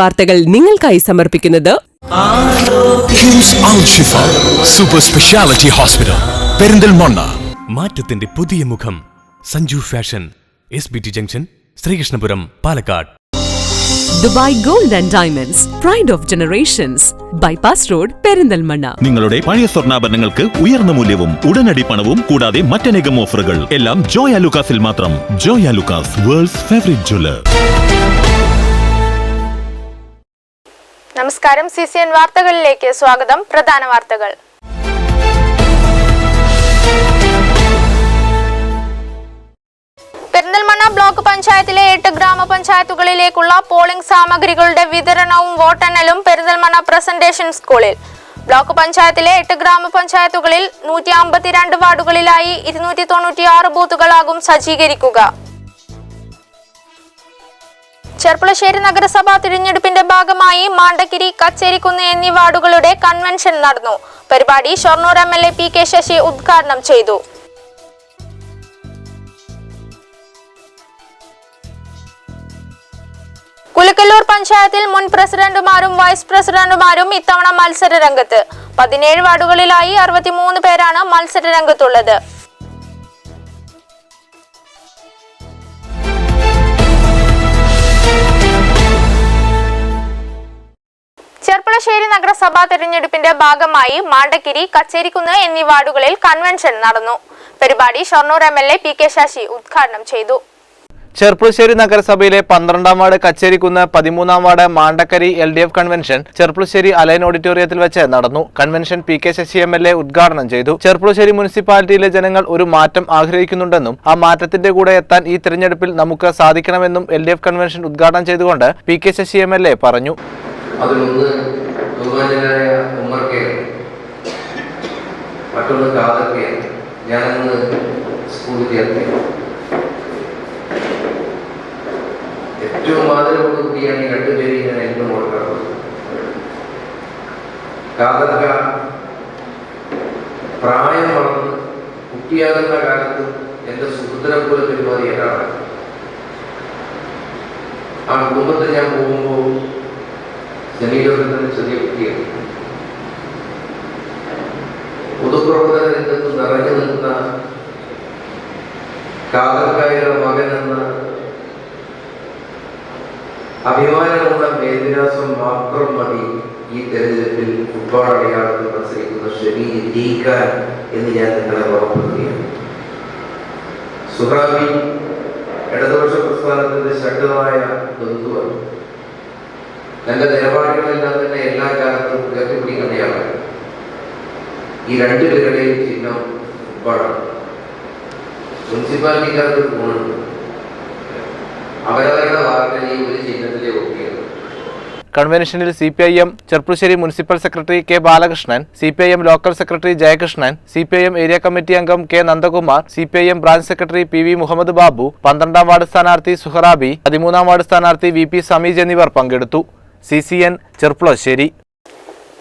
വാർത്തകൾ നിങ്ങൾക്കായി സമർപ്പിക്കുന്നത് KIMS Al Shifa super speciality hospital Perinthalmanna. മാറ്റത്തിന്റെ പുതിയ മുഖം. Sanju fashion S B T junction Sreekrishnapuram Palakkad. Dubai gold and diamonds pride of generations bypass road Perinthalmanna. നിങ്ങളുടെ പഴയ സ്വർണാഭരണങ്ങൾക്ക് ഉയർന്ന മൂല്യവും ഉടനടി പണവും കൂടാതെ മറ്റനേകം ഓഫറുകൾ. എല്ലാം ജോയ ലുക്കാസിൽ മാത്രം. Joyalukkas world's favourite jeweller നമസ്കാരം. സി സി എൻ വാർത്തകളിലേക്ക് സ്വാഗതം. പ്രധാന വാർത്തകൾ. പെരിന്തൽമണ്ണ ബ്ലോക്ക് പഞ്ചായത്തിലെ എട്ട് ഗ്രാമപഞ്ചായത്തുകളിലേക്കുള്ള പോളിംഗ് സാമഗ്രികളുടെ വിതരണവും വോട്ടെണ്ണലും പെരിന്തൽമണ്ണ പ്രസന്റേഷൻ സ്കൂളിൽ. ബ്ലോക്ക് പഞ്ചായത്തിലെ എട്ട് ഗ്രാമപഞ്ചായത്തുകളിൽ നൂറ്റി അമ്പത്തിരണ്ട് വാർഡുകളിലായി ഇരുന്നൂറ്റി തൊണ്ണൂറ്റി ആറ് ബൂത്തുകളാകും സജ്ജീകരിക്കുക. ചെർപ്പുളശ്ശേരി നഗരസഭാ തിരഞ്ഞെടുപ്പിന്റെ ഭാഗമായി മാണ്ടക്കിരി കച്ചേരിക്കുന്ന് എന്നീ വാർഡുകളുടെ കൺവെൻഷൻ നടന്നു. പരിപാടി Shoranur M L A P K Sasi ഉദ്ഘാടനം ചെയ്തു. കുലക്കല്ലൂർ പഞ്ചായത്തിൽ മുൻ പ്രസിഡന്റുമാരും വൈസ് പ്രസിഡന്റുമാരും ഇത്തവണ മത്സര രംഗത്ത്. പതിനേഴ് വാർഡുകളിലായി അറുപത്തിമൂന്ന് പേരാണ് മത്സര രംഗത്തുള്ളത്. നഗരസഭാ തെരഞ്ഞെടുപ്പിന്റെ ഭാഗമായി മാണ്ടക്കിരി കച്ചേരിക്കുന്ന് എന്നീ വാർഡുകളിൽ കൺവെൻഷൻ നടന്നു. പരിപാടി Shoranur M L A P K Sasi ഉദ്ഘാടനം ചെയ്തു. ചെർപ്പുളശ്ശേരി നഗരസഭയിലെ പന്ത്രണ്ടാം വാർഡ് കച്ചേരിക്കുന്ന് പതിമൂന്നാം ward Mandakkari L D F convention Cherpulassery Alain ഓഡിറ്റോറിയത്തിൽ വെച്ച് നടന്നു. Convention P K Sasi M L A ഉദ്ഘാടനം ചെയ്തു. ചെർപ്പുളശ്ശേരി മുനിസിപ്പാലിറ്റിയിലെ ജനങ്ങൾ ഒരു മാറ്റം ആഗ്രഹിക്കുന്നുണ്ടെന്നും ആ മാറ്റത്തിന്റെ കൂടെ എത്താൻ ഈ തെരഞ്ഞെടുപ്പിൽ നമുക്ക് സാധിക്കണമെന്നും എൽ ഡി എഫ് കൺവെൻഷൻ ഉദ്ഘാടനം ചെയ്തുകൊണ്ട് P K Sasi M L A പറഞ്ഞു. അതിലൊന്ന് ബഹുമാനായ ഉമ്മർ കെ മറ്റൊന്ന് കാതൊക്കെ ഞാനന്ന് സ്കൂളിൽ ചേർത്തി. ഏറ്റവും ആദരവോടുകൂടിയാണ് ഈ രണ്ടുപേരെ ഞാൻ എന്നും ഓർക്കാറുള്ളത്. കാതക്ക പ്രായം വളർന്ന് കുട്ടിയാകുന്ന കാലത്ത് എന്റെ സുഹൃത്തിനെ പോലെ പെരുമാറിയ ഒരാളാണ്. ആ കുടുംബത്തിൽ ഞാൻ പോകുമ്പോൾ ജനീകരണത്തിന് ചെറിയ കുട്ടിയാണ്. പൊതുപ്രവർത്തന രംഗത്ത് നിറഞ്ഞു നിന്ന കാതർക്കായുടെ മകൻ എന്ന അഭിമാനമുള്ള മേൽവിലാസം മാത്രം മതി ഈ തെരഞ്ഞെടുപ്പിൽ ഫുട്ബോൾ അടയാളത്തിൽ മത്സരിക്കുന്ന ഷെമി ജയിക്കാൻ എന്ന് ഞാൻ നിങ്ങളെ ഓർമ്മപ്പെടുത്തുകയാണ് സുഹാബി ഇടതുപക്ഷ പ്രസ്ഥാനത്തിന്റെ ശക്തമായ ബന്ധുവാണ്. തന്റെ നിലപാടുകളെല്ലാം തന്നെ എല്ലാ കാലത്തും ഉയർത്തിപ്പിടിക്കുന്നയാളാണ് ഈ രണ്ടുപേരുടെയും ചിഹ്നം ഫുട്ബോളാണ്. മുനിസിപ്പാലിറ്റിക്കാർക്ക് ഒരു ഗുണമുണ്ട്. അവരവരുടെ വാർഡിനെ ഒരു ചിഹ്നത്തിലെ ഒക്കെയാണ് കൺവെൻഷനിൽ C P I M Cherpulassery municipal secretary K Balakrishnan C P I M local secretary Jayakrishnan C P I M area committee അംഗം K Nandakumar C P I M branch secretary P V Muhammad Babu പന്ത്രണ്ടാം ward സ്ഥാനാർത്ഥി സുഹറാബി പതിമൂന്നാം ward സ്ഥാനാർത്ഥി V P Sameej എന്നിവർ പങ്കെടുത്തു. C C N Cherpulassery.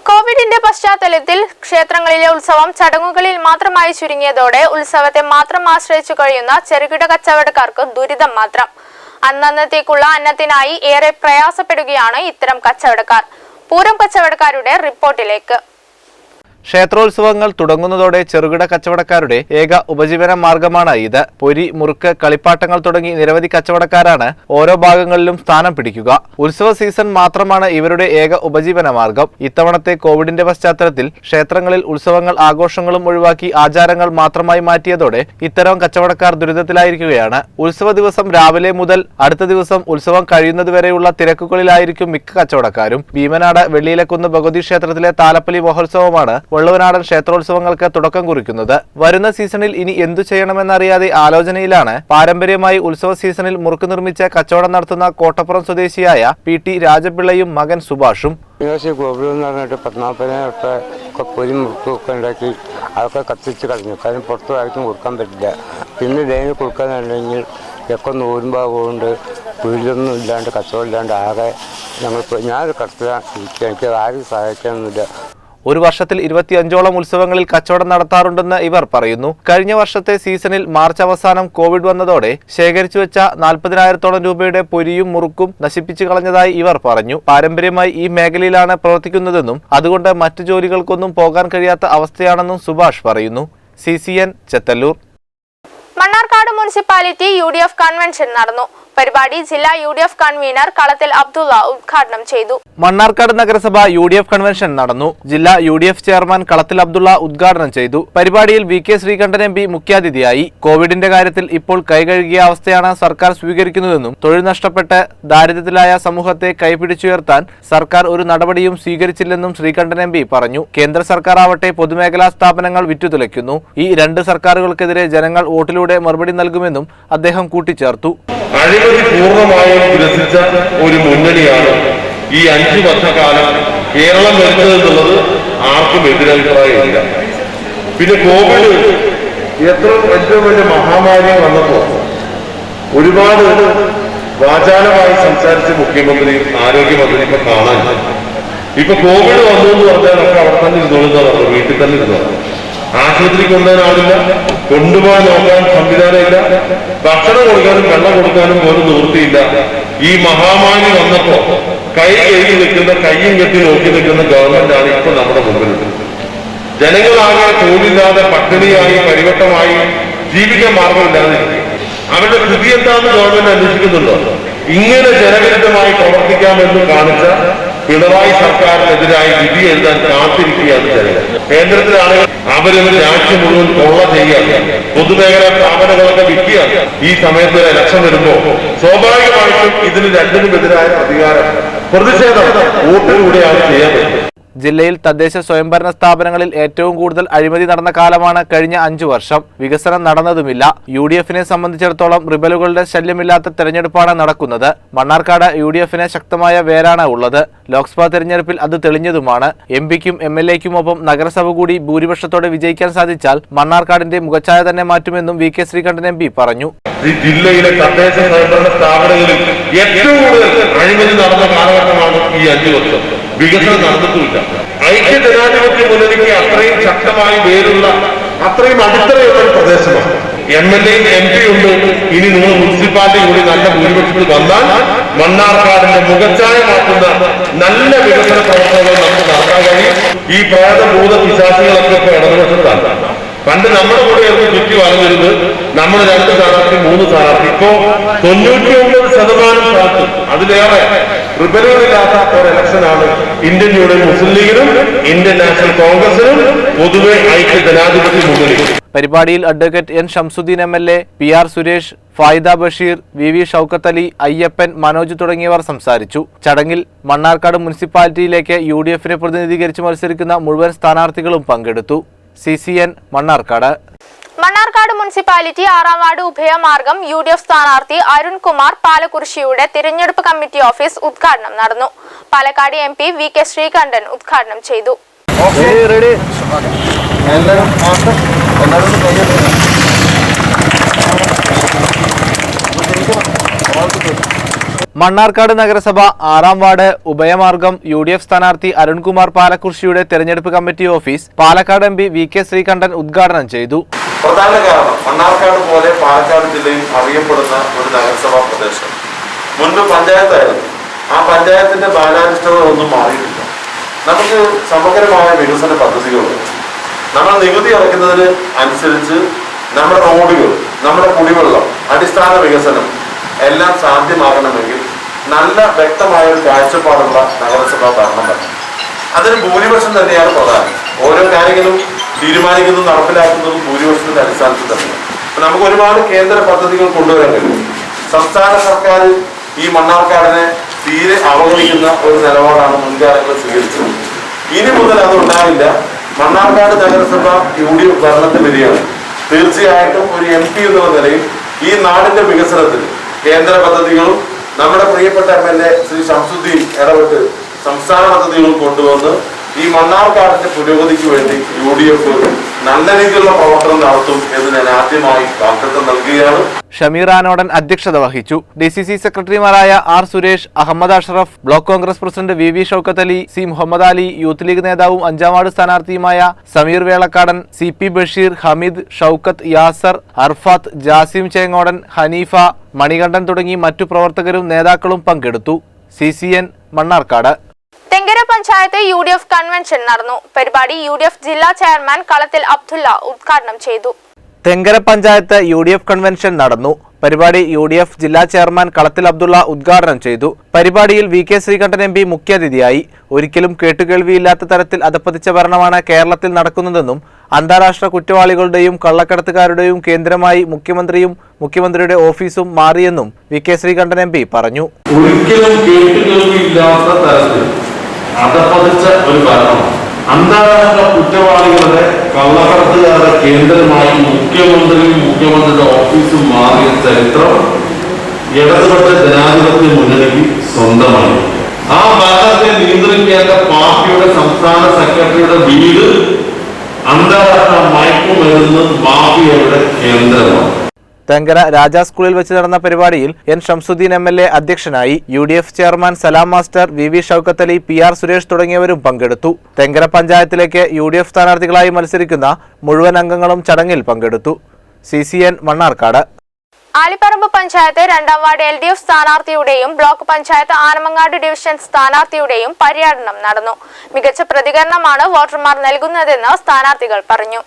കോവിഡിന്റെ പശ്ചാത്തലത്തിൽ ക്ഷേത്രങ്ങളിലെ ഉത്സവം ചടങ്ങുകളിൽ മാത്രമായി ചുരുങ്ങിയതോടെ ഉത്സവത്തെ മാത്രം ആശ്രയിച്ചു കഴിയുന്ന ചെറുകിട കച്ചവടക്കാർക്ക് ദുരിതം മാത്രം. അന്നന്നത്തേക്കുള്ള അന്നത്തിനായി ഏറെ പ്രയാസപ്പെടുകയാണ് ഇത്തരം കച്ചവടക്കാർ. പൂരം കച്ചവടക്കാരുടെ റിപ്പോർട്ടിലേക്ക്. ക്ഷേത്രോത്സവങ്ങൾ തുടങ്ങുന്നതോടെ ചെറുകിട കച്ചവടക്കാരുടെ ഏക ഉപജീവന മാർഗമാണ് ഇത്. പൊരി മുറുക്ക് കളിപ്പാട്ടങ്ങൾ തുടങ്ങി നിരവധി കച്ചവടക്കാരാണ് ഓരോ ഭാഗങ്ങളിലും സ്ഥാനം പിടിക്കുക. ഉത്സവ സീസൺ മാത്രമാണ് ഇവരുടെ ഏക ഉപജീവന മാർഗം. ഇത്തവണത്തെ കോവിഡിന്റെ പശ്ചാത്തലത്തിൽ ക്ഷേത്രങ്ങളിൽ ഉത്സവങ്ങൾ ആഘോഷങ്ങളും ഒഴിവാക്കി ആചാരങ്ങൾ മാത്രമായി മാറ്റിയതോടെ ഇത്തരം കച്ചവടക്കാർ ദുരിതത്തിലായിരിക്കുകയാണ്. ഉത്സവ ദിവസം രാവിലെ മുതൽ അടുത്ത ദിവസം ഉത്സവം കഴിയുന്നതുവരെയുള്ള തിരക്കുകളിലായിരിക്കും മിക്ക കച്ചവടക്കാരും. ഭീമനാട് വെള്ളിയിലക്കുന്ന് ഭഗവതി ക്ഷേത്രത്തിലെ താലപ്പലി മഹോത്സവമാണ് വള്ളുവനാടൻ ക്ഷേത്രോത്സവങ്ങൾക്ക് തുടക്കം കുറിക്കുന്നത്. വരുന്ന സീസണിൽ ഇനി എന്തു ചെയ്യണമെന്നറിയാതെ ആലോചനയിലാണ്. പാരമ്പര്യമായി ഉത്സവ സീസണിൽ മുറുക്ക് നിർമ്മിച്ച കച്ചവടം നടത്തുന്ന കോട്ടപ്പുറം സ്വദേശിയായ പി ടി രാജപിള്ളയും മകൻ സുഭാഷും. യൂണിവേഴ്സിറ്റി എന്ന് പറഞ്ഞിട്ട് റുപ്യ പൊരി മുറുക്കൊക്കെ ഉണ്ടാക്കി അതൊക്കെ കത്തിച്ച് കളഞ്ഞു. കാരണം പുറത്ത് ആർക്കും കൊടുക്കാൻ പറ്റില്ല. പിന്നെ ഡെയിലി കൊടുക്കാന്നുണ്ടെങ്കിൽ ഒക്കെ നൂറുമ്പോൾ കൊണ്ട് വീട്ടിലൊന്നും ഇല്ലാണ്ട് കച്ചവടം ഇല്ലാണ്ട് ആകെ ഞാൻ ഞാനൊരു കടത്തിലാണ് എനിക്ക് ആരും സഹായിക്കാനൊന്നുമില്ല. ഒരു വർഷത്തിൽ ഇരുപത്തിയഞ്ചോളം ഉത്സവങ്ങളിൽ കച്ചവടം നടത്താറുണ്ടെന്ന് ഇവർ പറയുന്നു. കഴിഞ്ഞ വർഷത്തെ സീസണിൽ മാർച്ച് അവസാനം കോവിഡ് വന്നതോടെ ശേഖരിച്ചു വെച്ച നാൽപ്പതിനായിരത്തോളം രൂപയുടെ പൊരിയും മുറുക്കും നശിപ്പിച്ചു കളഞ്ഞതായി ഇവർ പറഞ്ഞു. പാരമ്പര്യമായി ഈ മേഖലയിലാണ് പ്രവർത്തിക്കുന്നതെന്നും അതുകൊണ്ട് മറ്റു ജോലികൾക്കൊന്നും പോകാൻ കഴിയാത്ത അവസ്ഥയാണെന്നും സുഭാഷ് പറയുന്നു. C C N Chethallur. Mannarkkad municipality U D F convention നടന്നു. പരിപാടി ജില്ലാ യു ഡി എഫ് കൺവീനർ കളത്തിൽ അബ്ദുള്ള ഉദ്ഘാടനം ചെയ്തു. മണ്ണാർക്കാട് നഗരസഭ യു ഡി എഫ് കൺവെൻഷൻ നടന്നു. ജില്ലാ U D F chairman Kalathil Abdulla ഉദ്ഘാടനം ചെയ്തു. പരിപാടിയിൽ V K Sreekandan M P മുഖ്യാതിഥിയായി. കോവിഡിന്റെ കാര്യത്തിൽ ഇപ്പോൾ കൈകഴുകിയ അവസ്ഥയാണ് സർക്കാർ സ്വീകരിക്കുന്നതെന്നും തൊഴിൽ നഷ്ടപ്പെട്ട് ദാരിദ്ര്യത്തിലായ സമൂഹത്തെ കൈപിടിച്ചുയർത്താൻ സർക്കാർ ഒരു നടപടിയും സ്വീകരിച്ചില്ലെന്നും ശ്രീകണ്ഠൻ എം പി പറഞ്ഞു. കേന്ദ്ര സർക്കാർ ആവട്ടെ പൊതുമേഖലാ സ്ഥാപനങ്ങൾ വിറ്റുതുലയ്ക്കുന്നു. ഈ രണ്ട് സർക്കാരുകൾക്കെതിരെ ജനങ്ങൾ വോട്ടിലൂടെ മറുപടി നൽകുമെന്നും അദ്ദേഹം കൂട്ടിച്ചേർത്തു. അഴിമതി പൂർണമായും ഗ്രസിച്ച ഒരു മുന്നണിയാണ് ഈ അഞ്ചു വർഷക്കാലം കേരളം വരുന്നത് എന്നുള്ളത് ആർക്കും എതിരഭിപ്രായമില്ല. പിന്നെ കോവിഡ് എത്ര ഏറ്റവും വലിയ മഹാമാരി വന്നപ്പോ ഒരുപാട് വാചാലമായി സംസാരിച്ച മുഖ്യമന്ത്രി ആരോഗ്യമന്ത്രി ഇപ്പൊ കാണാൻ. ഇപ്പൊ കോവിഡ് വന്നു എന്ന് പറഞ്ഞാൽ ഒക്കെ അവിടെ തന്നെ ഇരുന്നോളുന്നതാണ് വീട്ടിൽ തന്നെ ഇരുന്നു ആശുപത്രി കൊണ്ടുപോകാനാവില്ല കൊണ്ടുപോകാൻ നോക്കാൻ സംവിധാനമില്ല. ഭക്ഷണം കൊടുക്കാനും വെള്ളം കൊടുക്കാനും പോലും നിവൃത്തിയില്ല. ഈ മഹാമാരി വന്നപ്പോ കൈ കഴുകി നിൽക്കുന്ന കയ്യും കെട്ടി നോക്കി നിൽക്കുന്ന ഗവൺമെന്റാണ് ഇപ്പൊ നമ്മുടെ മുമ്പിലുള്ളത്. ജനങ്ങളാകെ തൊഴിലില്ലാതെ പട്ടിണിയായി പരിവട്ടമായി ജീവിക്കാൻ മാർഗമില്ലാതെ അവരുടെ സ്ഥിതി എന്താണെന്ന് ഗവൺമെന്റ് അന്വേഷിക്കുന്നുണ്ടോ? ഇങ്ങനെ ജനവിരുദ്ധമായി പ്രവർത്തിക്കാമെന്ന് കാണിച്ച പിണറായി സർക്കാരിനെതിരായി വിധി എഴുതാൻ കാത്തിരിക്കുകയാണ് ജനങ്ങൾ. കേന്ദ്രത്തിലാണ് അവരൊരു രാജ്യം മുഴുവൻ കൊള്ള ചെയ്യുക പൊതുമേഖലാ സ്ഥാപനങ്ങളൊക്കെ വിൽക്കുക ഈ സമയത്ത് ഇലക്ഷൻ വരുമ്പോ സ്വാഭാവികമായിട്ടും ഇതിന് രണ്ടിനുമെതിരായ അധികാരം പ്രതിഷേധം വോട്ടിലൂടെയാണ് ചെയ്യാൻ പറ്റുന്നത്. ജില്ലയിൽ തദ്ദേശ സ്വയംഭരണ സ്ഥാപനങ്ങളിൽ ഏറ്റവും കൂടുതൽ അഴിമതി നടന്ന കാലമാണ് കഴിഞ്ഞ അഞ്ചു വർഷം. വികസനം നടന്നതുമില്ല. യു ഡി എഫിനെ സംബന്ധിച്ചിടത്തോളം റിബലുകളുടെ ശല്യമില്ലാത്ത തെരഞ്ഞെടുപ്പാണ് നടക്കുന്നത്. മണ്ണാർക്കാട് യു ഡി എഫിന് ശക്തമായ വേരാണ് ഉള്ളത്. ലോക്സഭാ തെരഞ്ഞെടുപ്പിൽ അത് തെളിഞ്ഞതുമാണ്. എം പിക്കും എം എൽ എക്കുമൊപ്പം നഗരസഭ കൂടി ഭൂരിപക്ഷത്തോടെ വിജയിക്കാൻ സാധിച്ചാൽ മണ്ണാർക്കാടിന്റെ മുഖച്ഛായ തന്നെ മാറ്റുമെന്നും V K Sreekandan M P പറഞ്ഞു. ഈ ജില്ലയിലെ തദ്ദേശ സ്വയംഭരണ സ്ഥാപനങ്ങളിൽ ഏറ്റവും കൂടുതൽ അഴിമതി നടന്ന കാലഘട്ടമാണ് ഈ അഞ്ചു വർഷം. വികസനം നടന്നിട്ടുമില്ല. ഐക്യ ജനാധിപത്യ മുന്നണിക്ക് അത്രയും ശക്തമായി വേരുള്ള അത്രയും അടിത്തറയുള്ള ഒരു പ്രദേശമാണ്. M L A M P ഉണ്ട്. ഇനി നിങ്ങൾ മുനിസിപ്പാലിറ്റി കൂടി നല്ല ഭൂരിപക്ഷത്തിൽ വന്നാൽ മണ്ണാർക്കാടിന്റെ മുഖച്ഛായ മാറ്റുന്ന നല്ല വികസന പ്രവർത്തനങ്ങൾ നമുക്ക് നടത്താൻ കഴിയും. ഈ പ്രേതഭൂത പിശാചികളൊക്കെ ഇപ്പൊ ഇടതുപക്ഷത്താണ്. പണ്ട് നമ്മുടെ കൂടെ ആയിരുന്നു ചുറ്റി വളർന്നിരുന്നത് നമ്മൾ രണ്ട് സ്ഥാനാർത്ഥി മൂന്ന് സ്ഥാനാർത്ഥി. ഇപ്പോ തൊണ്ണൂറ്റി ഒമ്പത് ശതമാനം സ്ഥാനത്ത്. അതിലേറെ റിബലുകളില്ലാത്ത ഒരു ഇലക്ഷനാണ് ഇന്ത്യൻ യൂണിയൻ മുസ്ലിം ലീഗിനും ഇന്ത്യൻ നാഷണൽ കോൺഗ്രസിനും പൊതുവെ ഐക്യ ജനാധിപത്യ മുന്നണി. പരിപാടിയിൽ advocate N Shamsudheen M L A P R Suresh Faida Basheer V V Shoukath Ali Ayyappan Manoj തുടങ്ങിയവർ സംസാരിച്ചു. ചടങ്ങിൽ മണ്ണാർക്കാട് മുനിസിപ്പാലിറ്റിയിലേക്ക് യു ഡി എഫിനെ പ്രതിനിധീകരിച്ച് മത്സരിക്കുന്ന മുഴുവൻ സ്ഥാനാർത്ഥികളും പങ്കെടുത്തു. C C N Mannarkkad. Mannarkkad municipality ആറാം ward Ubhayamargam U D F സ്ഥാനാർത്ഥി അരുൺകുമാർ പാലക്കുറിശിയുടെ തിരഞ്ഞെടുപ്പ് കമ്മിറ്റി ഓഫീസ് ഉദ്ഘാടനം നടന്നു. Palakkad M P V K Sreekandan ഉദ്ഘാടനം ചെയ്തു. മണ്ണാർക്കാട് നഗരസഭ ആറാം ward Ubhayamargam U D F സ്ഥാനാർത്ഥി അരുൺകുമാർ പാലക്കുറിശിയുടെ തെരഞ്ഞെടുപ്പ് committee office Palakkad M P V K Sreekandan ഉദ്ഘാടനം ചെയ്തു. പ്രധാന കാരണം മണ്ണാർക്കാട് പോലെ പാലക്കാട് ജില്ലയിൽ അറിയപ്പെടുന്ന ഒരു നഗരസഭാ പ്രദേശം. മുൻപ് പഞ്ചായത്തായിരുന്നു. ആ പഞ്ചായത്തിന്റെ ഒന്നും മാറിയിട്ടില്ല. നമുക്ക് സമഗ്രമായ വികസന പദ്ധതികളുണ്ട് നമ്മൾ നികുതി അടയ്ക്കുന്നതിന് അനുസരിച്ച് നമ്മുടെ റോഡുകൾ നമ്മുടെ കുടിവെള്ളം അടിസ്ഥാന വികസനം എല്ലാം സാധ്യമാകണമെങ്കിൽ നല്ല വ്യക്തമായ ഒരു കാഴ്ചപ്പാടുള്ള നഗരസഭാ ഭരണം വേണം. അതിന് ഭൂരിപക്ഷം തന്നെയാണ് പ്രധാനം. ഓരോ കാര്യങ്ങളും തീരുമാനിക്കുന്നതും നടപ്പിലാക്കുന്നതും ഭൂരിപക്ഷത്തിന്റെ അടിസ്ഥാനത്തിൽ തന്നെയാണ് അപ്പൊ നമുക്ക് ഒരുപാട് കേന്ദ്ര പദ്ധതികൾ കൊണ്ടുവരാൻ കഴിയും. സംസ്ഥാന സർക്കാർ ഈ മണ്ണാർക്കാടിനെ തീരെ അവഗണിക്കുന്ന ഒരു നിലപാടാണ് മുൻകാലങ്ങൾ സ്വീകരിച്ചത്. ഇനി മുതൽ അത് ഉണ്ടാവില്ല. മണ്ണാർക്കാട് നഗരസഭ യു ഡി എഫ് ഭരണത്തിൽ വരികയാണ്. തീർച്ചയായിട്ടും ഒരു എം പി എന്നുള്ള നിലയിൽ ഈ നാടിന്റെ വികസനത്തിൽ കേന്ദ്ര പദ്ധതികളും നമ്മുടെ പ്രിയപ്പെട്ട M L A Shri Shamsudheen ഇടപെട്ട് സംസ്ഥാന പദ്ധതികളും കൊണ്ടുവന്ന് ഈ മണ്ണാർക്കാടിന്റെ പുരോഗതിക്ക് വേണ്ടി യു ഡി എഫ് നല്ല രീതിയിലുള്ള പ്രവർത്തനം നടത്തും എന്ന് ഞാൻ ആദ്യമായി വാഗ്ദത്തം നൽകുകയാണ്. ഷമീർ ആനോടൻ അധ്യക്ഷത വഹിച്ചു. ഡി സി സി സെക്രട്ടറിമാരായ R Suresh Ahammed Ashraf block Congress president V V Shoukath Ali C Muhammad Ali youth league നേതാവും അഞ്ചാം വാർഡ് സ്ഥാനാർത്ഥിയുമായ സമീർ വേളക്കാടൻ സി പി ബഷീർ ഹമീദ് ഷൌക്കത്ത് യാസർ അർഫാത്ത് ജാസിം ചേങ്ങോടൻ ഹനീഫ മണികണ്ഠൻ തുടങ്ങി മറ്റു പ്രവർത്തകരും നേതാക്കളും പങ്കെടുത്തു. C C N Mannarkkad. Thenkara panchayat U D F convention നടന്നു. പരിപാടി യു ഡി എഫ് ജില്ലാ ചെയർമാൻ കളത്തിൽ അബ്ദുള്ള ഉദ്ഘാടനം ചെയ്തു. Thenkara panchayat U D F convention നടന്നു. പരിപാടി യു ഡി എഫ് ജില്ലാ ചെയർമാൻ കളത്തിൽ അബ്ദുള്ള ഉദ്ഘാടനം ചെയ്തു. പരിപാടിയിൽ V K Sreekandan M P മുഖ്യാതിഥിയായി ഒരിക്കലും കേട്ടുകേൾവിയില്ലാത്ത തരത്തിൽ അധപ്പതിച്ച ഭരണമാണ് കേരളത്തിൽ നടക്കുന്നതെന്നും അന്താരാഷ്ട്ര കുറ്റവാളികളുടെയും കള്ളക്കടത്തുകാരുടെയും കേന്ദ്രമായി മുഖ്യമന്ത്രിയും മുഖ്യമന്ത്രിയുടെ ഓഫീസും മാറിയെന്നും V K Sreekandan M P പറഞ്ഞു. ഒരിക്കലും കേട്ടുകേൾവിയില്ലാത്ത തരത്തിൽ അധപ്പതിച്ച ഒരു ഭരണം അന്താരാഷ്ട്ര കുറ്റവാളികളുടെ കള്ളക്കടത്തുകാരുടെ കേന്ദ്രമായി മുഖ്യമന്ത്രിയും മുഖ്യമന്ത്രിയുടെ ഓഫീസും മാറിയ ചരിത്രം ഇടതുപക്ഷ ജനാധിപത്യ മുന്നണിക്ക് സ്വന്തമായി ആ ഭരണത്തെ നിയന്ത്രിക്കേണ്ട പാർട്ടിയുടെ സംസ്ഥാന സെക്രട്ടറിയുടെ വീട് അന്താരാഷ്ട്ര മയക്കുമരുന്ന് മാഫിയയുടെ കേന്ദ്രമാണ്. തെങ്കര രാജാ സ്കൂളിൽ വെച്ച് നടന്ന പരിപാടിയിൽ N Shamsudheen M L A അധ്യക്ഷനായി U D F chairman Salam master V V Shoukath Ali P R Suresh തുടങ്ങിയവരും പങ്കെടുത്തു. തെങ്കര പഞ്ചായത്തിലേക്ക് യു ഡി എഫ് സ്ഥാനാർത്ഥികളായി മത്സരിക്കുന്ന മുഴുവൻ അംഗങ്ങളും ചടങ്ങിൽ പങ്കെടുത്തു. C C N Mannarkkad. Alipparamba panchayat രണ്ടാം വാർഡ് എൽ ഡി എഫ് സ്ഥാനാർത്ഥിയുടെയും ബ്ലോക്ക് പഞ്ചായത്ത് ആനമങ്ങാട് ഡിവിഷൻ സ്ഥാനാർത്ഥിയുടെയും പര്യടനം നടന്നു. മികച്ച പ്രതികരണമാണ് വോട്ടർമാർ നൽകുന്നതെന്ന് സ്ഥാനാർത്ഥികൾ പറഞ്ഞു.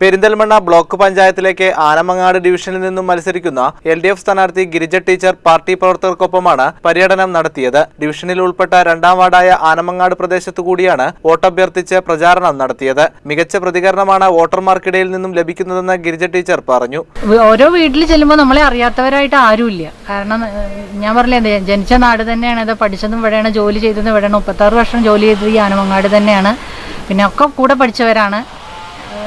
പെരിന്തൽമണ്ണ ബ്ലോക്ക് പഞ്ചായത്തിലേക്ക് ആനമങ്ങാട് ഡിവിഷനിൽ നിന്നും മത്സരിക്കുന്ന എൽ ഡി എഫ് സ്ഥാനാർത്ഥി ഗിരിജ ടീച്ചർ പാർട്ടി പ്രവർത്തകർക്കൊപ്പമാണ് പര്യടനം നടത്തിയത്. ഡിവിഷനിൽ ഉൾപ്പെട്ട രണ്ടാം വാർഡായ ആനമങ്ങാട് പ്രദേശത്തു കൂടിയാണ് വോട്ടഭ്യർത്ഥിച്ച് പ്രചാരണം നടത്തിയത്. മികച്ച പ്രതികരണമാണ് വോട്ടർമാർക്കിടയിൽ നിന്നും ലഭിക്കുന്നതെന്ന് ഗിരിജ ടീച്ചർ പറഞ്ഞു. ഓരോ വീട്ടിൽ ചെല്ലുമ്പോൾ നമ്മളെ അറിയാത്തവരായിട്ട് ആരുമില്ല. കാരണം ഞാൻ പറഞ്ഞില്ലേ ജനിച്ച നാട് തന്നെയാണ് ഇത് പഠിച്ചതും ഇവിടെയാണ് ജോലി ചെയ്തതും ഇവിടെയാണ് മുപ്പത്താറ് വർഷം ജോലി ചെയ്തത് ഈ ആനമങ്ങാട് തന്നെയാണ്. പിന്നെ ഒക്കെ കൂടെ പഠിച്ചവരാണ്.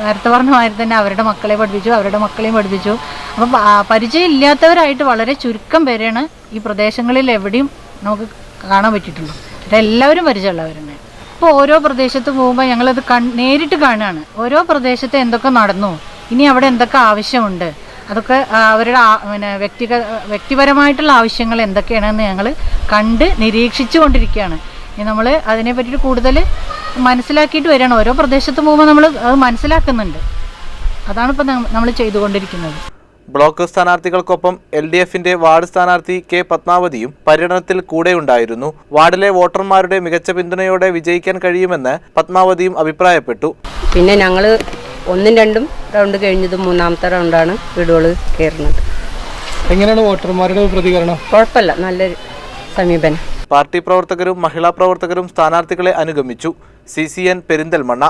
നേരത്തെ പറഞ്ഞ മാതിരി തന്നെ അവരുടെ മക്കളെ പഠിപ്പിച്ചു അവരുടെ മക്കളെയും പഠിപ്പിച്ചു. അപ്പം പരിചയമില്ലാത്തവരായിട്ട് വളരെ ചുരുക്കം പേരാണ് ഈ പ്രദേശങ്ങളിൽ എവിടെയും നമുക്ക് കാണാൻ പറ്റിയിട്ടുള്ളൂ. എല്ലാവരും പരിചയമുള്ളവർ തന്നെ ഇപ്പോൾ ഓരോ പ്രദേശത്ത് പോകുമ്പോൾ ഞങ്ങളത് കൺ നേരിട്ട് കാണുകയാണ്. ഓരോ പ്രദേശത്ത് എന്തൊക്കെ നടന്നു ഇനി അവിടെ എന്തൊക്കെ ആവശ്യമുണ്ട് അതൊക്കെ അവരുടെ പിന്നെ വ്യക്തിഗ വ്യക്തിപരമായിട്ടുള്ള ആവശ്യങ്ങൾ എന്തൊക്കെയാണെന്ന് ഞങ്ങൾ കണ്ട് നിരീക്ഷിച്ചു കൊണ്ടിരിക്കുകയാണ് ഇനി നമ്മൾ അതിനെ പറ്റിയിട്ട് കൂടുതൽ മനസ്സിലാക്കിയിട്ട് വരികയാണ് ഓരോ പ്രദേശത്ത് പോകുമ്പോൾ നമ്മൾ അത് മനസ്സിലാക്കുന്നുണ്ട്. അതാണ് ഇപ്പം നമ്മൾ ചെയ്തുകൊണ്ടിരിക്കുന്നത്. ബ്ലോക്ക് സ്ഥാനാർത്ഥികൾക്കൊപ്പം എൽ ഡി എഫിന്റെ വാർഡ് സ്ഥാനാർത്ഥി കെ പത്മാവതിയും പര്യടനത്തിൽ കൂടെയുണ്ടായിരുന്നു. വാർഡിലെ വോട്ടർമാരുടെ മികച്ച പിന്തുണയോടെ വിജയിക്കാൻ കഴിയുമെന്ന് പത്മാവതിയും അഭിപ്രായപ്പെട്ടു. പിന്നെ ഞങ്ങൾ ഒന്നും രണ്ടും റൗണ്ട് കഴിഞ്ഞത് മൂന്നാമത്തെ റൗണ്ടാണ് വീടുകൾ കയറുന്നത് എങ്ങനെയാണ് വോട്ടർമാരുടെ പ്രതികരണം? കുഴപ്പമില്ല. നല്ലൊരു സമീപനം. പാർട്ടി പ്രവർത്തകരും മഹിളാ പ്രവർത്തകരും സ്ഥാനാർത്ഥികളെ അനുഗമിച്ചു. C C N Perinthalmanna.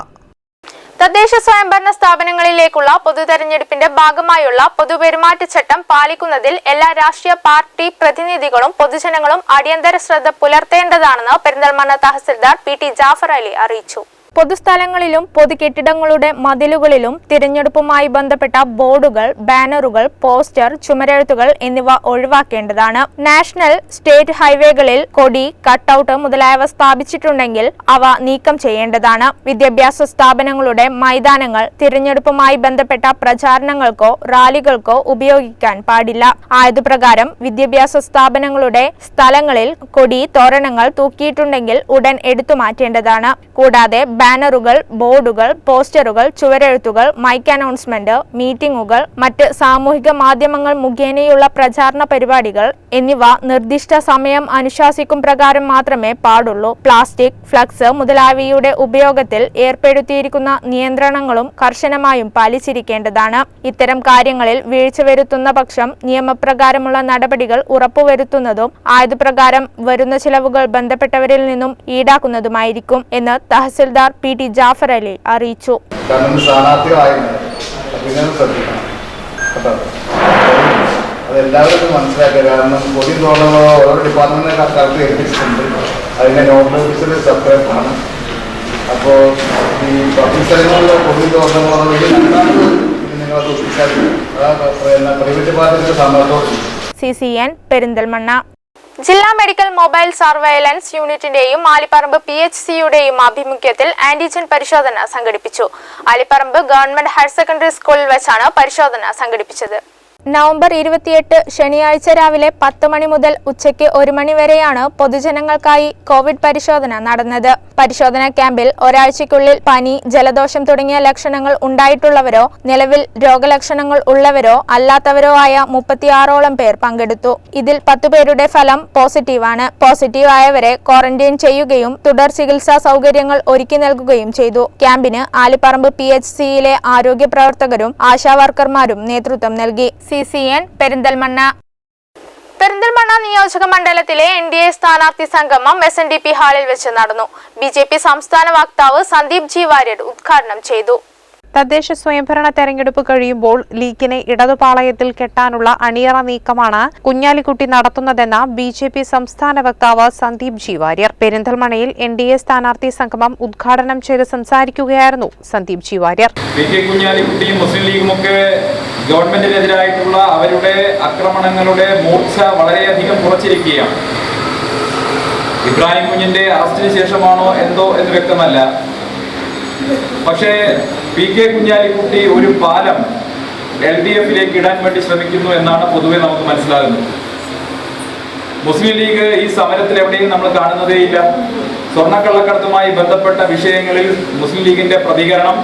തദ്ദേശ സ്വയംഭരണ സ്ഥാപനങ്ങളിലേക്കുള്ള പൊതുതെരഞ്ഞെടുപ്പിന്റെ ഭാഗമായുള്ള പൊതുപെരുമാറ്റച്ചട്ടം പാലിക്കുന്നതിൽ എല്ലാ രാഷ്ട്രീയ പാർട്ടി പ്രതിനിധികളും പൊതുജനങ്ങളും അടിയന്തര ശ്രദ്ധ പുലർത്തേണ്ടതാണെന്ന് പെരിന്തൽമണ്ണ തഹസിൽദാർ പി ടി ജാഫർ അലി അറിയിച്ചു. പൊതുസ്ഥലങ്ങളിലും പൊതുകെട്ടിടങ്ങളുടെ മതിലുകളിലും തിരഞ്ഞെടുപ്പുമായി ബന്ധപ്പെട്ട ബോർഡുകൾ ബാനറുകൾ പോസ്റ്റർ ചുമരെഴുത്തുകൾ എന്നിവ ഒഴിവാക്കേണ്ടതാണ്. നാഷണൽ സ്റ്റേറ്റ് ഹൈവേകളിൽ കൊടി കട്ടൌട്ട് മുതലായവ സ്ഥാപിച്ചിട്ടുണ്ടെങ്കിൽ അവ നീക്കം ചെയ്യേണ്ടതാണ്. വിദ്യാഭ്യാസ സ്ഥാപനങ്ങളുടെ മൈതാനങ്ങൾ തിരഞ്ഞെടുപ്പുമായി ബന്ധപ്പെട്ട പ്രചാരണങ്ങൾക്കോ റാലികൾക്കോ ഉപയോഗിക്കാൻ പാടില്ല. ആയതുപ്രകാരം വിദ്യാഭ്യാസ സ്ഥാപനങ്ങളുടെ സ്ഥലങ്ങളിൽ കൊടി തോരണങ്ങൾ തൂക്കിയിട്ടുണ്ടെങ്കിൽ ഉടൻ എടുത്തു മാറ്റേണ്ടതാണ്. കൂടാതെ ബാനറുകൾ ബോർഡുകൾ പോസ്റ്ററുകൾ ചുവരെഴുത്തുകൾ മൈക്ക് അനൗൺസ്മെന്റ് മീറ്റിംഗുകൾ മറ്റ് സാമൂഹിക മാധ്യമങ്ങൾ മുഖേനയുള്ള പ്രചാരണ പരിപാടികൾ എന്നിവ നിർദ്ദിഷ്ട സമയം അനുശാസിക്കും പ്രകാരം മാത്രമേ പാടുള്ളൂ. പ്ലാസ്റ്റിക് ഫ്ലക്സ് മുതലായവയുടെ ഉപയോഗത്തിൽ ഏർപ്പെടുത്തിയിരിക്കുന്ന നിയന്ത്രണങ്ങളും കർശനമായും പാലിച്ചിരിക്കേണ്ടതാണ്. ഇത്തരം കാര്യങ്ങളിൽ വീഴ്ച വരുത്തുന്ന പക്ഷം നിയമപ്രകാരമുള്ള നടപടികൾ ഉറപ്പുവരുത്തുന്നതും ആയതുപ്രകാരം വരുന്ന ചിലവുകൾ ബന്ധപ്പെട്ടവരിൽ നിന്നും ഈടാക്കുന്നതുമായിരിക്കും എന്ന് തഹസിൽദാർ പി ടി ജാഫർ അലി അറിയിച്ചു. അതെല്ലാവരും മനസ്സിലാക്കുക കാരണം പൊടി തോന്നുന്നത് ഓരോ ഡിപ്പാർട്ട്മെന്റിനെ കറക്റ്റ് ഏൽപ്പിച്ചിട്ടുണ്ട്. അതിന്റെ നോട്ട് ഓഫീസിൽ സെപ്പറേറ്റ് ആണ്. അപ്പോൾ ഈ പബ്ലിക് സ്ഥലങ്ങളിലെ പൊടി തോന്നുന്നത് നിങ്ങളത് ഒപ്പിച്ചാൽ അതാ പ്രൈവറ്റ് പാർട്ടിയുടെ സമ്മർദ്ദവും സി സി എൻ പെരിന്തൽമണ്ണ. ജില്ലാ മെഡിക്കൽ മൊബൈൽ സർവൈലൻസ് യൂണിറ്റിന്റെയും ആലിപ്പറമ്പ് പി എച്ച് സിയുടെയും ആഭിമുഖ്യത്തിൽ ആന്റിജൻ പരിശോധന സംഘടിപ്പിച്ചു. ആലിപ്പറമ്പ് ഗവൺമെന്റ് ഹയർ സെക്കൻഡറി സ്കൂളിൽ വെച്ചാണ് പരിശോധന സംഘടിപ്പിച്ചത്. നവംബർ ഇരുപത്തിയെട്ട് ശനിയാഴ്ച രാവിലെ പത്ത് മണി മുതൽ ഉച്ചയ്ക്ക് ഒരു മണി വരെയാണ് പൊതുജനങ്ങൾക്കായി കോവിഡ് പരിശോധന നടന്നത്. പരിശോധനാ ക്യാമ്പിൽ ഒരാഴ്ചയ്ക്കുള്ളിൽ പനി ജലദോഷം തുടങ്ങിയ ലക്ഷണങ്ങൾ ഉണ്ടായിട്ടുള്ളവരോ നിലവിൽ രോഗലക്ഷണങ്ങൾ ഉള്ളവരോ അല്ലാത്തവരോ ആയ മുപ്പത്തിയാറോളം പേർ പങ്കെടുത്തു. ഇതിൽ പത്തുപേരുടെ ഫലം പോസിറ്റീവാണ്. പോസിറ്റീവ് ആയവരെ ക്വാറന്റൈൻ ചെയ്യുകയും തുടർ ചികിത്സാ സൗകര്യങ്ങൾ ഒരുക്കി നൽകുകയും ചെയ്തു. ക്യാമ്പിന് ആലിപ്പറമ്പ് പി എച്ച് സിയിലെ ആരോഗ്യ പ്രവർത്തകരും ആശാവർക്കർമാരും നേതൃത്വം നൽകി. C C N Perinthalmanna. Perinthalmanna നിയോജക മണ്ഡലത്തിലെ എൻ ഡി എ സ്ഥാനാർത്ഥി സംഗമം എസ് എൻ ഡി പി ഹാളിൽ വെച്ച് നടന്നു. ബി ജെ പി സംസ്ഥാന വക്താവ് സന്ദീപ് ജി വാര്യർ ഉദ്ഘാടനം ചെയ്തു. തദ്ദേശ സ്വയംഭരണ തെരഞ്ഞെടുപ്പ് കഴിയുമ്പോൾ ലീഗിനെ ഇടതുപാളയത്തിൽ കെട്ടാനുള്ള അണിയറ നീക്കമാണ് കുഞ്ഞാലിക്കുട്ടി നടത്തുന്നതെന്ന ബി ജെ പി സംസ്ഥാന വക്താവ് സന്ദീപ് ജി വാര്യർ. പെരിന്തൽമണയിൽ എൻ ഡി എ സ്ഥാനാർത്ഥി സംഗമം ഉദ്ഘാടനം ചെയ്ത് സംസാരിക്കുകയായിരുന്നു സന്ദീപ് ജി വാര്യർ. കുഞ്ഞാലിക്കുട്ടിയും മുസ്ലിം ലീഗുമൊക്കെ ഗവൺമെന്റിനെതിരായിട്ടുള്ള അവരുടെ ആക്രമണങ്ങളുടെ മൂർച്ച വളരെയധികം കുറച്ചിരിക്കുകയാണ്. ഇബ്രാഹിം കുഞ്ഞിന്റെ അറസ്റ്റിന് ശേഷമാണോ എന്തോ എന്ന് വ്യക്തമല്ല. പക്ഷേ പി കെ കുഞ്ഞാലിക്കുട്ടി ഒരു പാലം എൽ ഡി എഫിലേക്ക് ഇടാൻ വേണ്ടി ശ്രമിക്കുന്നു എന്നാണ് പൊതുവെ നമുക്ക് മനസ്സിലാകുന്നത്. മുസ്ലിം ലീഗ് ഈ സമരത്തിൽ എവിടെയും നമ്മൾ കാണുന്നതേയില്ല സ്വർണക്കള്ളക്കടത്തുമായി ബന്ധപ്പെട്ട വിഷയങ്ങളിൽ മുസ്ലിം ലീഗിന്റെ പ്രതികരണം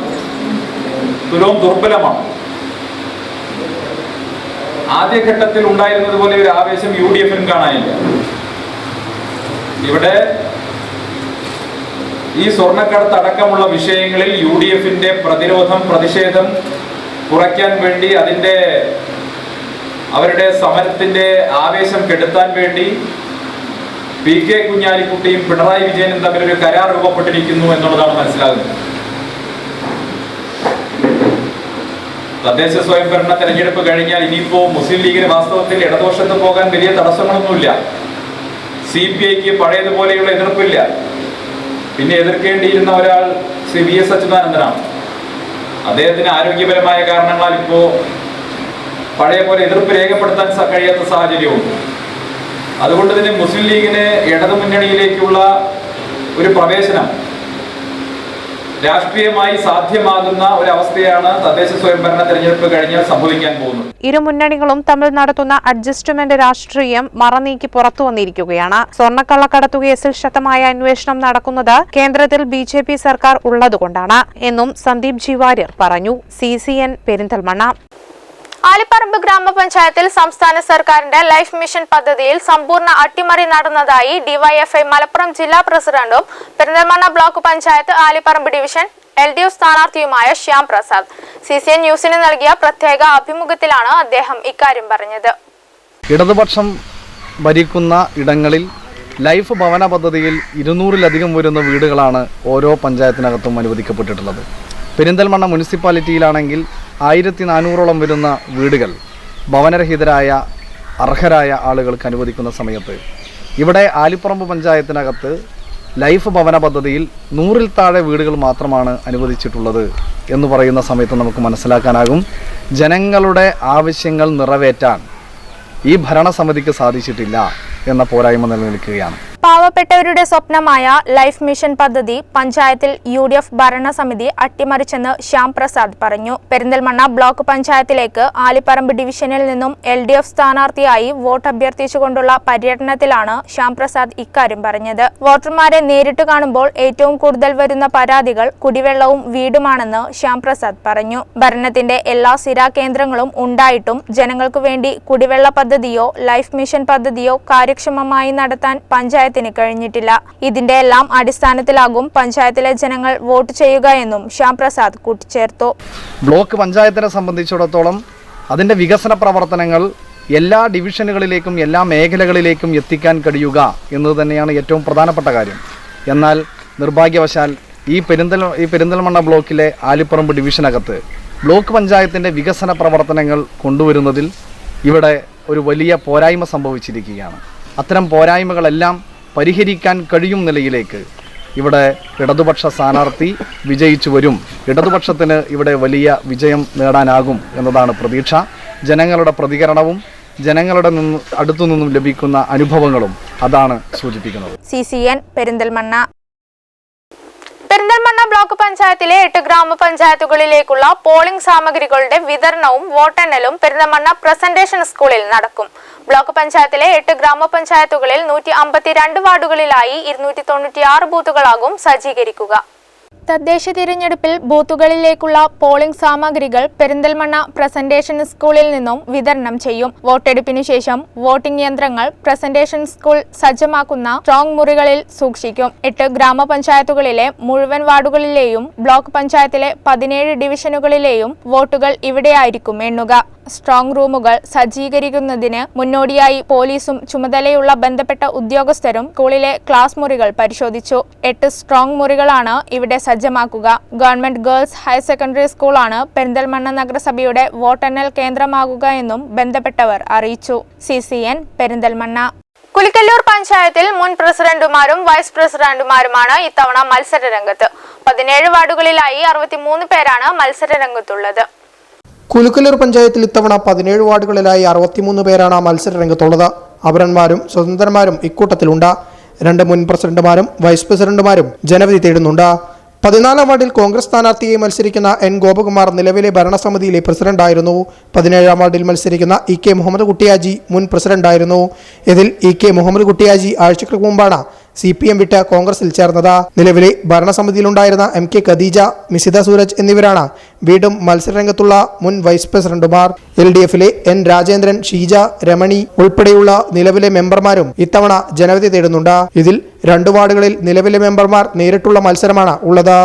തുലവും ദുർബലമാണ്. ആദ്യഘട്ടത്തിൽ ഉണ്ടായിരുന്നത് പോലെ ഒരു ആവേശം യു ഡി എഫിനും കാണാനില്ല. ഇവിടെ ഈ സ്വർണക്കടത്ത് അടക്കമുള്ള വിഷയങ്ങളിൽ യു ഡി എഫിന്റെ പ്രതിരോധം പ്രതിഷേധം കുറയ്ക്കാൻ വേണ്ടി അതിന്റെ അവരുടെ സമരത്തിന്റെ ആവേശം കെടുത്താൻ വേണ്ടി പി കെ കുഞ്ഞാലിക്കുട്ടിയും പിണറായി വിജയനും തമ്മിൽ ഒരു കരാർ രൂപപ്പെട്ടിരിക്കുന്നു എന്നുള്ളതാണ് മനസ്സിലാകുന്നത്. തദ്ദേശ സ്വയംഭരണ തെരഞ്ഞെടുപ്പ് കഴിഞ്ഞാൽ ഇനിയിപ്പോ മുസ്ലിം ലീഗിന് വാസ്തവത്തിൽ ഇടതുപക്ഷത്ത് പോകാൻ വലിയ തടസ്സങ്ങളൊന്നുമില്ല. സി പി ഐക്ക് പഴയതുപോലെയുള്ള എതിർപ്പില്ല. പിന്നെ എതിർക്കേണ്ടിയിരുന്ന ഒരാൾ ശ്രീ വി എസ് അച്യുതാനന്ദനാണ്. അദ്ദേഹത്തിന് ആരോഗ്യപരമായ കാരണങ്ങളാൽ ഇപ്പോ പഴയ പോലെ എതിർപ്പ് രേഖപ്പെടുത്താൻ കഴിയാത്ത സാഹചര്യമുണ്ട് അതുകൊണ്ട് തന്നെ മുസ്ലിം ലീഗിന് ഇടതു മുന്നണിയിലേക്കുള്ള ഒരു പ്രവേശനം രാഷ്ട്രീയമായി സാധ്യമാകുന്ന ഒരു അവസ്ഥയാണ് തദ്ദേശ സ്വയംഭരണ തെരഞ്ഞെടുപ്പ് കഴിഞ്ഞാൽ സംഭവിക്കാൻ പോകുന്നത്. ഇരു മുന്നണികളും തമ്മിൽ നടത്തുന്ന അഡ്ജസ്റ്റ്മെന്റ് രാഷ്ട്രീയം മറനീക്കി പുറത്തു വന്നിരിക്കുകയാണ്. സ്വർണക്കള്ളക്കടത്തു കേസിൽ ശക്തമായ അന്വേഷണം നടക്കുന്നത് കേന്ദ്രത്തിൽ ബി ജെ പി സർക്കാർ ഉള്ളതുകൊണ്ടാണ് എന്നും സന്ദീപ് ജിവാര്യർ പറഞ്ഞു. C C N Perinthalmanna. Alipparamba ഗ്രാമപഞ്ചായത്തിൽ സംസ്ഥാന സർക്കാരിന്റെ ലൈഫ് മിഷൻ പദ്ധതിയിൽ സമ്പൂർണ അട്ടിമറി നടന്നതായി ഡിവൈഎഫ്ഐ മലപ്പുറം ജില്ലാ പ്രസിഡന്റും Perinthalmanna block panchayat Alipparamba division L D F സ്ഥാനാർത്ഥിയുമായ Shyam Prasad. C C N ന്യൂസിന് നൽകിയ പ്രത്യേക അഭിമുഖത്തിലാണ് അദ്ദേഹം ഇക്കാര്യം പറഞ്ഞത്. ഇടതുപക്ഷം ഭരിക്കുന്ന ഇടങ്ങളിൽ ലൈഫ് ഭവന പദ്ധതിയിൽ ഇരുന്നൂറിലധികം വരുന്ന വീടുകളാണ് ഓരോ പഞ്ചായത്തിനകത്തും അനുവദിക്കപ്പെട്ടിട്ടുള്ളത്. പെരിന്തൽമണ്ണ മുനിസിപ്പാലിറ്റിയിലാണെങ്കിൽ ആയിരത്തി നാനൂറോളം വരുന്ന വീടുകൾ ഭവനരഹിതരായ അർഹരായ ആളുകൾക്ക് അനുവദിക്കുന്ന സമയത്ത് ഇവിടെ ആലിപ്പറമ്പ് പഞ്ചായത്തിനകത്ത് ലൈഫ് ഭവന പദ്ധതിയിൽ നൂറിൽ താഴെ വീടുകൾ മാത്രമാണ് അനുവദിച്ചിട്ടുള്ളത് എന്ന് പറയുന്ന സമയത്ത് നമുക്ക് മനസ്സിലാക്കാനാകും. ജനങ്ങളുടെ ആവശ്യങ്ങൾ നിറവേറ്റാൻ ഈ ഭരണസമിതിക്ക് സാധിച്ചിട്ടില്ല എന്ന പോരായ്മ നിലനിൽക്കുകയാണ്. പാവപ്പെട്ടവരുടെ സ്വപ്നമായ ലൈഫ് മിഷൻ പദ്ധതി പഞ്ചായത്തിൽ യു ഡി എഫ് ഭരണസമിതി അട്ടിമറിച്ചെന്ന് ശ്യാം പ്രസാദ് പറഞ്ഞു. പെരിന്തൽമണ്ണ ബ്ലോക്ക് പഞ്ചായത്തിലേക്ക് ആലിപ്പറമ്പ് ഡിവിഷനിൽ നിന്നും എൽ ഡി എഫ് സ്ഥാനാർത്ഥിയായി വോട്ട് അഭ്യർത്ഥിച്ചുകൊണ്ടുള്ള പര്യടനത്തിലാണ് ശ്യാം പ്രസാദ് ഇക്കാര്യം പറഞ്ഞത്. വോട്ടർമാരെ നേരിട്ട് കാണുമ്പോൾ ഏറ്റവും കൂടുതൽ വരുന്ന പരാതികൾ കുടിവെള്ളവും വീടുമാണെന്ന് ശ്യാം പ്രസാദ് പറഞ്ഞു. ഭരണത്തിന്റെ എല്ലാ കേന്ദ്രങ്ങളും ഉണ്ടായിട്ടും ജനങ്ങൾക്കു വേണ്ടി കുടിവെള്ള പദ്ധതിയോ ലൈഫ് മിഷൻ പദ്ധതിയോ കാര്യക്ഷമമായി നടത്താൻ പഞ്ചായത്തിന് കഴിഞ്ഞിട്ടില്ല. ഇതിന്റെ എല്ലാം അടിസ്ഥാനത്തിലാകും പഞ്ചായത്തിലെ ജനങ്ങൾ വോട്ട് ചെയ്യുക എന്നും ശ്യാം പ്രസാദ് കൂട്ടിച്ചേർത്തു. ബ്ലോക്ക് പഞ്ചായത്തിനെ സംബന്ധിച്ചിടത്തോളം അതിന്റെ വികസന പ്രവർത്തനങ്ങൾ എല്ലാ ഡിവിഷനുകളിലേക്കും എല്ലാ മേഖലകളിലേക്കും എത്തിക്കാൻ കഴിയുക എന്നത് തന്നെയാണ് ഏറ്റവും പ്രധാനപ്പെട്ട കാര്യം. എന്നാൽ നിർഭാഗ്യവശാൽ ഈ പെരിന്തൽ ഈ പെരിന്തൽമണ്ണ ബ്ലോക്കിലെ ആലിപ്പറമ്പ് ഡിവിഷനകത്ത് ബ്ലോക്ക് പഞ്ചായത്തിന്റെ വികസന പ്രവർത്തനങ്ങൾ കൊണ്ടുവരുന്നതിൽ ഇവിടെ ഒരു വലിയ പോരായ്മ സംഭവിച്ചിരിക്കുകയാണ്. അത്തരം പോരായ്മകളെല്ലാം പരിഹരിക്കാൻ കഴിയും നിലയിലേക്ക്. ഇവിടെ ഇടതുപക്ഷ സ്ഥാനാർത്ഥി വിജയിച്ചു വരും. ഇടതുപക്ഷത്തിന് ഇവിടെ വലിയ വിജയം നേടാനാകും എന്നതാണ് പ്രതീക്ഷ. ജനങ്ങളുടെ പ്രതികരണവും ജനങ്ങളുടെ നിന്ന് അടുത്തു നിന്നും ലഭിക്കുന്ന അനുഭവങ്ങളും അതാണ് സൂചിപ്പിക്കുന്നത്. C C N Perinthalmanna Perinthalmanna block പഞ്ചായത്തിലെ എട്ട് ഗ്രാമപഞ്ചായത്തുകളിലേക്കുള്ള പോളിംഗ് സാമഗ്രികളുടെ വിതരണവും വോട്ടെണ്ണലും പെരിന്തൽമണ്ണ പ്രസന്റേഷൻ സ്കൂളിൽ നടക്കും. ബ്ലോക്ക് പഞ്ചായത്തിലെ എട്ട് ഗ്രാമപഞ്ചായത്തുകളിൽ നൂറ്റി അമ്പത്തിരണ്ട് വാർഡുകളിലായി ഇരുന്നൂറ്റി തൊണ്ണൂറ്റിയാറ് ബൂത്തുകളാകും സജ്ജീകരിക്കുക. തദ്ദേശ തിരഞ്ഞെടുപ്പിൽ ബൂത്തുകളിലേക്കുള്ള പോളിംഗ് സാമഗ്രികൾ പെരിന്തൽമണ്ണ പ്രസന്റേഷൻ സ്കൂളിൽ നിന്നും വിതരണം ചെയ്യും. വോട്ടെടുപ്പിനു ശേഷം വോട്ടിംഗ് യന്ത്രങ്ങൾ പ്രസന്റേഷൻ സ്കൂൾ സജ്ജമാക്കുന്ന സ്ട്രോങ് മുറികളിൽ സൂക്ഷിക്കും. എട്ട് ഗ്രാമപഞ്ചായത്തുകളിലെ മുഴുവൻ വാർഡുകളിലെയും ബ്ലോക്ക് പഞ്ചായത്തിലെ പതിനേഴ് ഡിവിഷനുകളിലെയും വോട്ടുകൾ ഇവിടെയായിരിക്കും എണ്ണുക. സ്ട്രോങ് റൂമുകൾ സജ്ജീകരിക്കുന്നതിന് മുന്നോടിയായി പോലീസും ചുമതലയുള്ള ബന്ധപ്പെട്ട ഉദ്യോഗസ്ഥരും സ്കൂളിലെ ക്ലാസ് മുറികൾ പരിശോധിച്ചു. എട്ട് സ്ട്രോങ് മുറികളാണ് ഇവിടെ സജ്ജമാക്കുക. ഗവൺമെന്റ് ഗേൾസ് ഹയർ സെക്കൻഡറി സ്കൂളാണ് പെരിന്തൽമണ്ണ നഗരസഭയുടെ വോട്ടെണ്ണൽ കേന്ദ്രമാകുക എന്നും ബന്ധപ്പെട്ടവർ അറിയിച്ചു. C C N Perinthalmanna. Kulukkallur പഞ്ചായത്തിൽ മുൻ പ്രസിഡന്റുമാരും വൈസ് പ്രസിഡന്റുമാരുമാണ് ഇത്തവണ മത്സര രംഗത്ത്. പതിനേഴ് വാർഡുകളിലായി അറുപത്തിമൂന്ന് പേരാണ് മത്സര രംഗത്തുള്ളത്. കുലുക്കല്ലൂർ പഞ്ചായത്തിൽ ഇത്തവണ പതിനേഴ് വാർഡുകളിലായി അറുപത്തിമൂന്ന് പേരാണ് മത്സര രംഗത്തുള്ളത് അപരന്മാരും സ്വതന്ത്രന്മാരും ഇക്കൂട്ടത്തിലുണ്ട്. രണ്ട് മുൻ പ്രസിഡന്റുമാരും വൈസ് പ്രസിഡന്റുമാരും ജനവിധി തേടുന്നുണ്ട്. പതിനാലാം വാർഡിൽ കോൺഗ്രസ് സ്ഥാനാർത്ഥിയായി മത്സരിക്കുന്ന എൻ ഗോപകുമാർ നിലവിലെ ഭരണസമിതിയിലെ പ്രസിഡന്റായിരുന്നു. പതിനേഴാം വാർഡിൽ മത്സരിക്കുന്ന ഇ കെ മുഹമ്മദ് കുട്ടിയാജി മുൻ പ്രസിഡന്റായിരുന്നു. ഇതിൽ ഇ കെ മുഹമ്മദ് കുട്ടിയാജി ആഴ്ചകൾക്ക് മുമ്പാണ് സി പി എം വിട്ട് കോൺഗ്രസിൽ ചേർന്നത്. നിലവിലെ ഭരണസമിതിയിലുണ്ടായിരുന്ന എം കെ ഖദീജ മിസിത സൂരജ് എന്നിവരാണ് വീണ്ടും മത്സരരംഗത്തുള്ള മുൻ വൈസ് പ്രസിഡന്റുമാർ. എൽ ഡി എഫിലെ എൻ രാജേന്ദ്രൻ ഷീജ രമണി ഉൾപ്പെടെയുള്ള നിലവിലെ മെമ്പർമാരും ഇത്തവണ ജനവിധി തേടുന്നുണ്ട്. ഇതിൽ രണ്ടു വാർഡുകളിൽ നിലവിലെ മെമ്പർമാർ നേരിട്ടുള്ള മത്സരമാണ് ഉള്ളത്.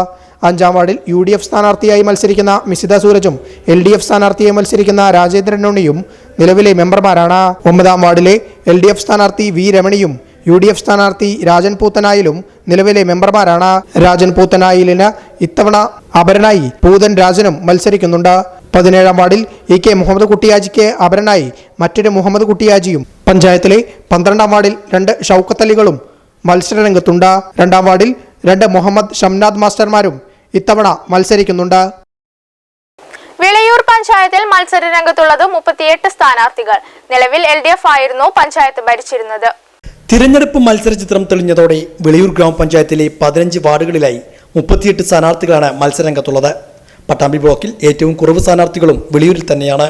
അഞ്ചാം വാർഡിൽ യു ഡി എഫ് സ്ഥാനാർത്ഥിയായി മത്സരിക്കുന്ന മിസിത സൂരജും എൽ ഡി എഫ് സ്ഥാനാർത്ഥിയായി മത്സരിക്കുന്ന രാജേന്ദ്രൻ ഉണ്ണിയും നിലവിലെ മെമ്പർമാരാണ്. ഒമ്പതാം വാർഡിലെ എൽ ഡി എഫ് സ്ഥാനാർത്ഥി വി രമണിയും യു ഡി എഫ് സ്ഥാനാർത്ഥി രാജൻ പൂത്തനായിലും നിലവിലെ മെമ്പർമാരാണ് രാജൻ പൂത്തനായിലിന് ഇത്തവണ അപരനായി പൂതൻ രാജനും മത്സരിക്കുന്നുണ്ട്. പതിനേഴാം വാർഡിൽ ഇ കെ മുഹമ്മദ് കുട്ടിയാജിക്ക് അപരനായി മറ്റൊരു മുഹമ്മദ് കുട്ടിയാജിയും പഞ്ചായത്തിലെ പന്ത്രണ്ടാം വാർഡിൽ രണ്ട് ഷൗക്കത്തലികളും മത്സരരംഗത്തുണ്ട്. രണ്ടാം വാർഡിൽ രണ്ട് മുഹമ്മദ് ഷംനാദ് മാസ്റ്റർമാരും ഇത്തവണ മത്സരിക്കുന്നുണ്ട്. വിളയൂർ പഞ്ചായത്തിൽ മത്സര രംഗത്തുള്ളത് മുപ്പത്തിയെട്ട് സ്ഥാനാർത്ഥികൾ. നിലവിൽ എൽ ആയിരുന്നു പഞ്ചായത്ത് ഭരിച്ചിരുന്നത്. തിരഞ്ഞെടുപ്പ് മത്സര ചിത്രം തെളിഞ്ഞതോടെ വെളിയൂർ ഗ്രാമപഞ്ചായത്തിലെ പതിനഞ്ച് വാർഡുകളിലായി മുപ്പത്തിയെട്ട് സ്ഥാനാർത്ഥികളാണ് മത്സരരംഗത്തുള്ളത്. പട്ടാമ്പി ബ്ലോക്കിൽ ഏറ്റവും കുറവ് സ്ഥാനാർത്ഥികളും വെളിയൂരിൽ തന്നെയാണ്.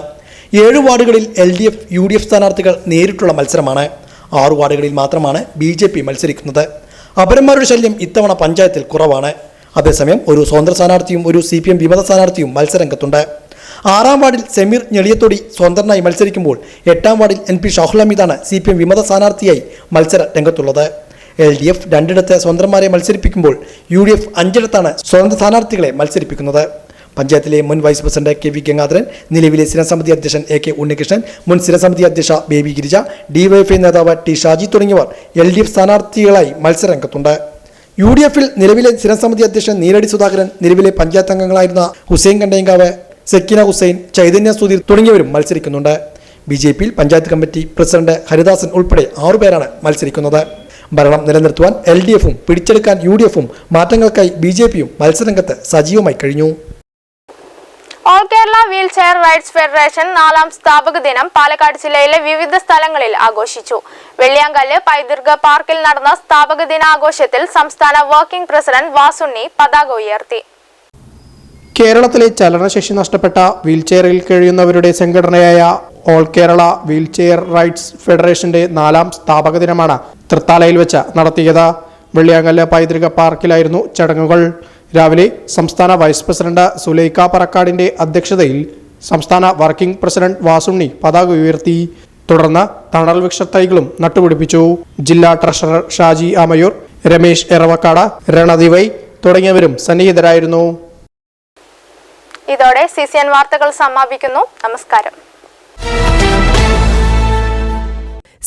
ഏഴ് വാർഡുകളിൽ L D F U D F സ്ഥാനാർത്ഥികൾ നേരിട്ടുള്ള മത്സരമാണ്. ആറു വാർഡുകളിൽ മാത്രമാണ് ബി ജെ പി മത്സരിക്കുന്നത്. അപരന്മാരുടെ ശല്യം ഇത്തവണ പഞ്ചായത്തിൽ കുറവാണ്. അതേസമയം ഒരു സ്വതന്ത്ര സ്ഥാനാർത്ഥിയും ഒരു സി പി എം വിമത സ്ഥാനാർത്ഥിയും മത്സരരംഗത്തുണ്ട്. ആറാം വാർഡിൽ സമീർ ഞെളിയത്തൊടി സ്വതന്ത്രനായി മത്സരിക്കുമ്പോൾ എട്ടാം വാർഡിൽ N P Shahul C P M വിമത സ്ഥാനാർത്ഥിയായി മത്സര രംഗത്തുള്ളത്. എൽ ഡി എഫ് രണ്ടിടത്ത് സ്വതന്ത്രന്മാരെ മത്സരിപ്പിക്കുമ്പോൾ യു ഡി എഫ് അഞ്ചിടത്താണ് സ്വതന്ത്ര സ്ഥാനാർത്ഥികളെ മത്സരിപ്പിക്കുന്നത്. പഞ്ചായത്തിലെ മുൻ vice president K V Gangadharan നിലവിലെ സ്ഥിരസമിതി അധ്യക്ഷൻ എ കെ ഉണ്ണികൃഷ്ണൻ മുൻ സ്ഥിരസമിതി അധ്യക്ഷ ബേബി ഗിരിജ ഡിവൈഎഫ്ഐ നേതാവ് ടി ഷാജി തുടങ്ങിയവർ എൽ ഡി എഫ് സ്ഥാനാർത്ഥികളായി മത്സരരംഗത്തുണ്ട്. യു ഡി എഫിൽ നിലവിലെ സ്ഥിരസമിതി അധ്യക്ഷൻ നീരടി സുധാകരൻ നിലവിലെ പഞ്ചായത്ത് അംഗങ്ങളായിരുന്ന ഹുസൈൻ കണ്ടയങ്കാവ് സക്കീന ഹുസൈൻ ചൈതന്യ സുധീർ തുടങ്ങിയവരും മത്സരിക്കുന്നുണ്ട്. ബി ജെ പിയിൽ പഞ്ചായത്ത് കമ്മിറ്റി പ്രസിഡന്റ് ഹരിദാസൻ ഉൾപ്പെടെ ആറുപേരാണ് മത്സരിക്കുന്നത്. ഭരണം നിലനിർത്തുവാൻ എൽ ഡി എഫും പിടിച്ചെടുക്കാൻ യു ഡി എഫും മാറ്റങ്ങൾക്കായി ബി ജെ പിയും മത്സരരംഗത്ത് സജീവമായി കഴിഞ്ഞു. All Kerala wheelchair rights federation നാലാം സ്ഥാപക ദിനം പാലക്കാട് ജില്ലയിലെ വിവിധ സ്ഥലങ്ങളിൽ ആഘോഷിച്ചു. വെള്ളിയാങ്കല്ല് പൈതൃക പാർക്കിൽ നടന്ന സ്ഥാപക ദിനാഘോഷത്തിൽ സംസ്ഥാന വർക്കിംഗ് പ്രസിഡന്റ് വാസുണ്ണി പതാക ഉയർത്തി. കേരളത്തിലെ ചലനശേഷി നഷ്ടപ്പെട്ട വീൽചെയറിൽ കഴിയുന്നവരുടെ സംഘടനയായ ഓൾ കേരള വീൽചെയർ റൈറ്റ്സ് ഫെഡറേഷന്റെ നാലാം സ്ഥാപക ദിനമാണ് തൃത്താലയിൽ വെച്ച് നടത്തിയത്. വെള്ളിയാങ്കല്ല് പൈതൃക പാർക്കിലായിരുന്നു ചടങ്ങുകൾ. രാവിലെ സംസ്ഥാന വൈസ് പ്രസിഡന്റ് സുലൈക്ക പറക്കാടിന്റെ അധ്യക്ഷതയിൽ സംസ്ഥാന വർക്കിംഗ് പ്രസിഡന്റ് വാസുണ്ണി പതാക ഉയർത്തി. തുടർന്ന് തണൽ വൃക്ഷത്തൈകളും നട്ടുപിടിപ്പിച്ചു. ജില്ലാ ട്രഷറർ ഷാജി ആമയൂർ രമേശ് എറവക്കാട് രണദിവൈ തുടങ്ങിയവരും സന്നിഹിതരായിരുന്നു. ഇതോടെ സി സി എൻ വാർത്തകൾ സമാപിക്കുന്നു. നമസ്കാരം.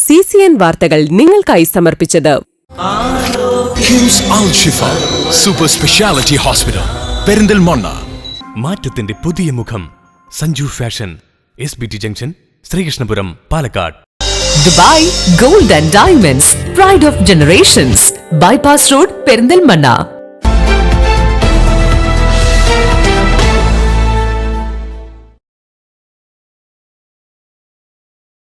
സി സി എൻ വാർത്തകൾ നിങ്ങൾക്കായി സമർപ്പിച്ചത് KIMS Al Shifa super speciality hospital Perinthalmanna. മാറ്റത്തിന്റെ പുതിയ മുഖം Sanju fashion S B T junction Sreekrishnapuram Palakkad. Dubai gold and diamonds pride of generations bypass road Perinthalmanna.